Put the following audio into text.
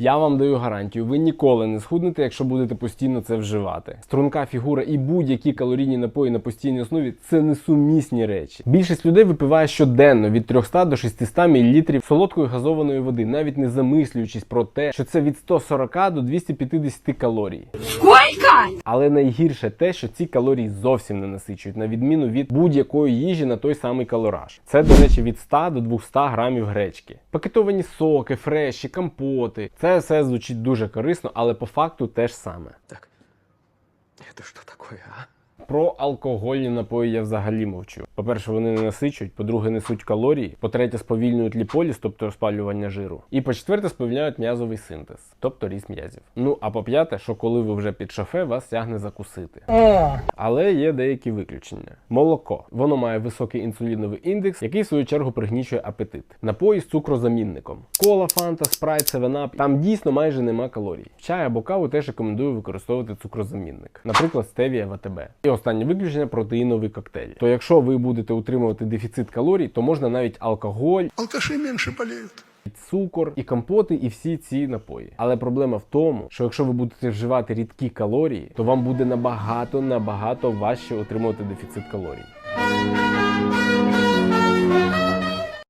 Я вам даю гарантію, ви ніколи не схуднете, якщо будете постійно це вживати. Струнка фігура і будь-які калорійні напої на постійній основі це несумісні речі. Більшість людей випиває щоденно від 300 до 600 мл солодкої газованої води, навіть не замислюючись про те, що це від 140 до 250 калорій. Сколько? Але найгірше те, що ці калорії зовсім не насичують, на відміну від будь-якої їжі на той самий калораж. Це, до речі, від 100 до 200 грамів гречки. Пакетовані соки, фреші, компоти. Це все звучить дуже корисно, але по факту те ж саме. Так, Це що такое, а? Про алкогольні напої я взагалі мовчу. По-перше, вони не насичують, по-друге, несуть калорії, по-третє, сповільнюють ліполіз, тобто розпалювання жиру. І по-четверте, сповільняють м'язовий синтез, тобто ріст м'язів. Ну а по-п'яте, що коли ви вже під шофе, вас тягне закусити. Але є деякі виключення. Молоко. Воно має високий інсуліновий індекс, який в свою чергу пригнічує апетит. Напої з цукрозамінником. Кола, фанта, спрайт, севенап. Там дійсно майже нема калорій. В чай або каву теж рекомендую використовувати цукрозамінник, наприклад, стевія в АТБ. І останнє виключення протеїнові коктейлі. То якщо ви будете утримувати дефіцит калорій, то можна навіть алкоголь, Алкаші менше боліють. цукор, і компоти, і всі ці напої. Але проблема в тому, що якщо ви будете вживати рідкі калорії, то вам буде набагато набагато важче отримувати дефіцит калорій.